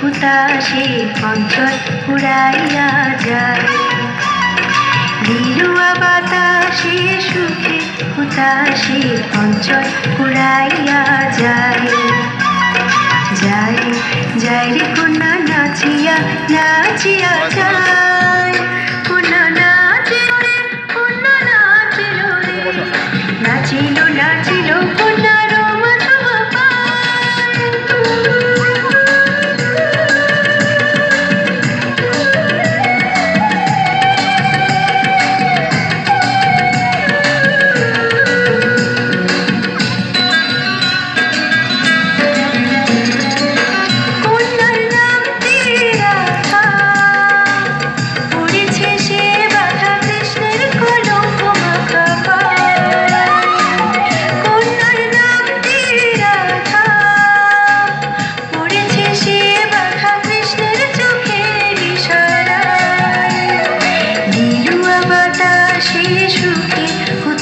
হুতাশে অঞ্চল উড়াইয়া যায়। নিরুয়া বাতাসে সুখে হুতাশে অঞ্চল উড়াইয়া যায়। যায়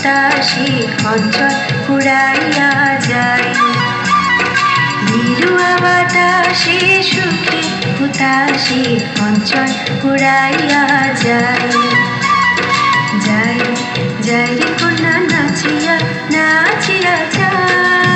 বাতাসে খঞ্চর উড়াইয়া যায় নিরুয়া বাতাসে সুখে হুতাশে খঞ্চর উড়াইয়া যায় যাই। যাই কন্যা নাচিয়া নাচিয়া যায়